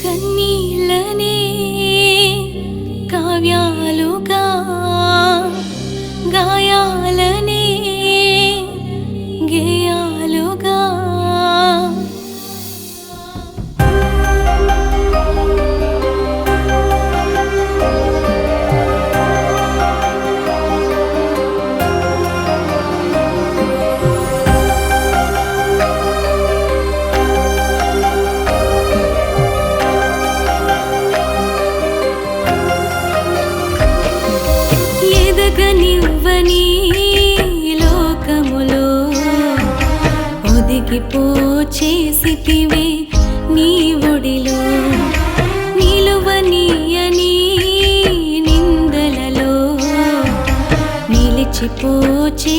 కన్నీళ్ళనే కావ్యాలుగా కరిగి పోచేసితివి నీ ఒడిలో. నిలువనీయని నిందలలో నిలిచిపోచే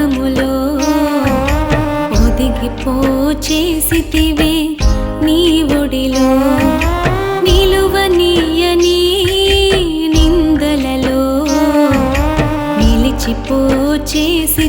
లోకములో ఒదిగిపోచేసితివే నీ ఒడిలో. నిలువ నీయని నిందలలో నిలిచిపోచేసి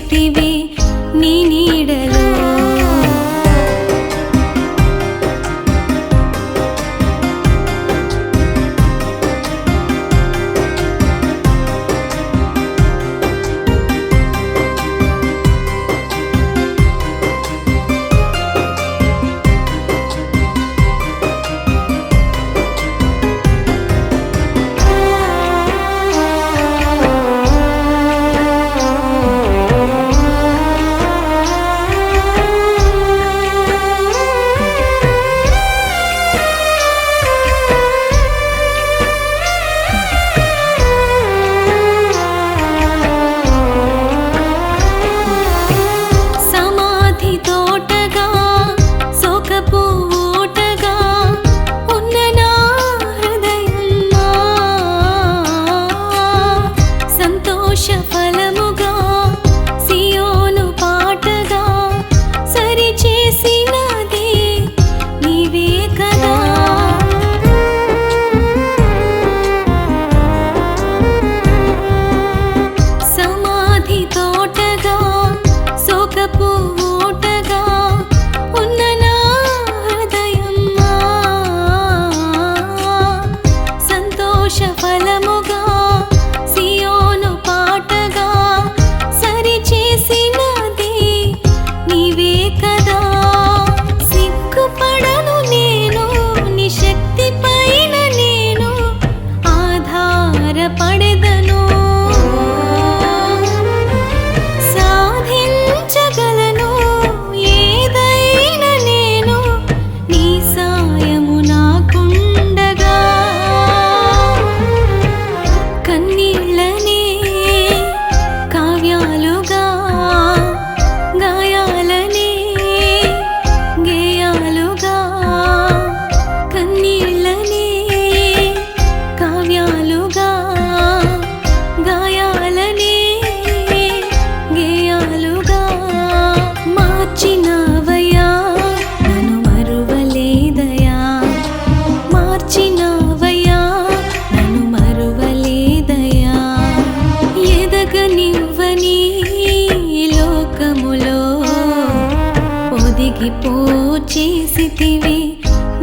చేసితివి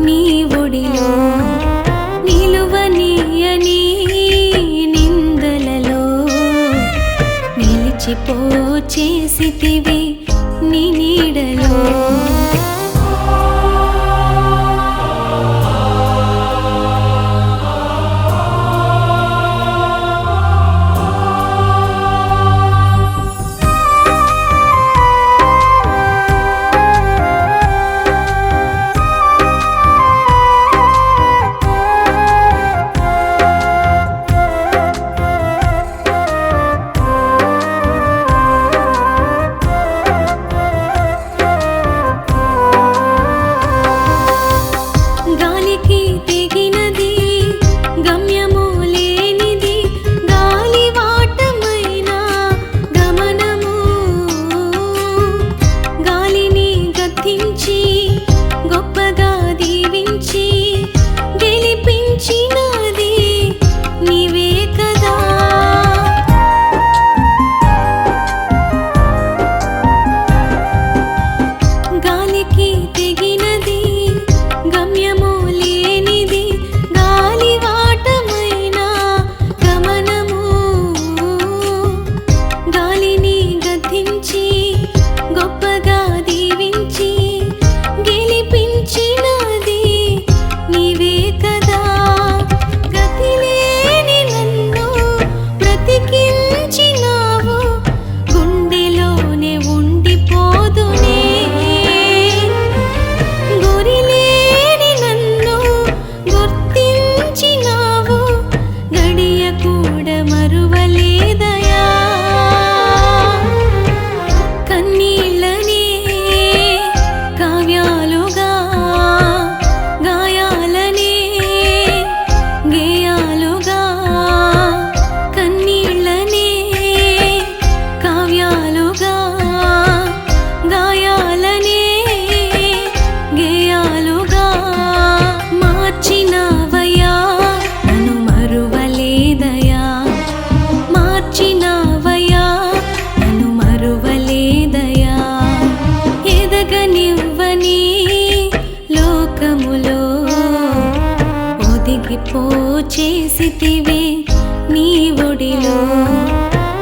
నీవు చేసితివి నీ ఒడిలో.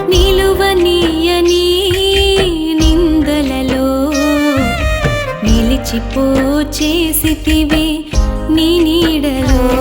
నిలువ నీయని నిందలలో. నిలిచిపో నీ నీడలో.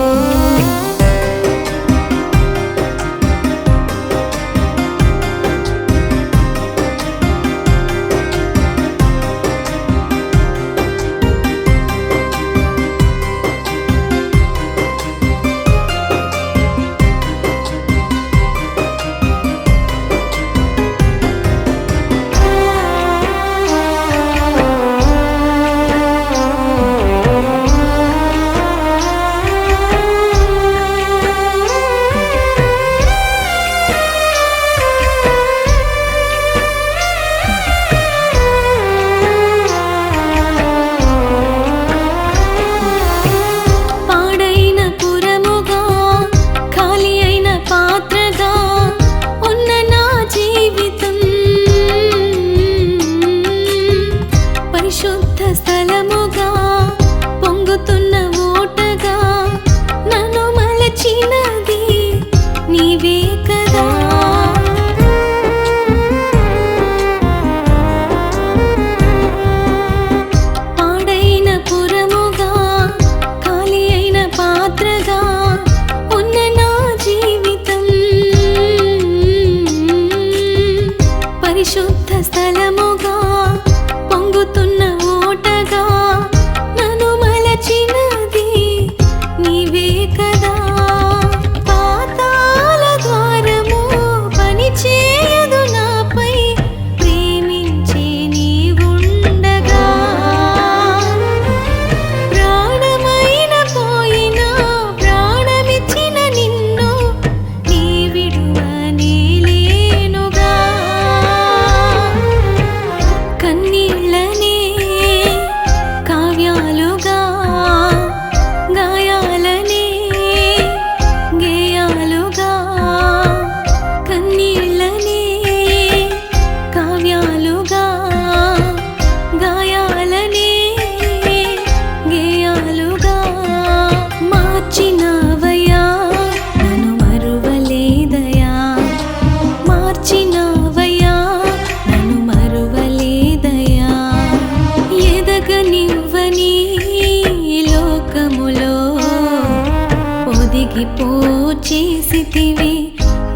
చేసితివి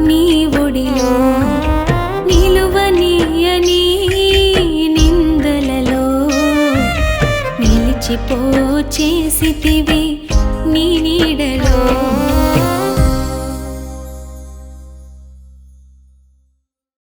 నీ ఒడిలో. నిలువనీయని నిందలలో నిలిచిపో చేసి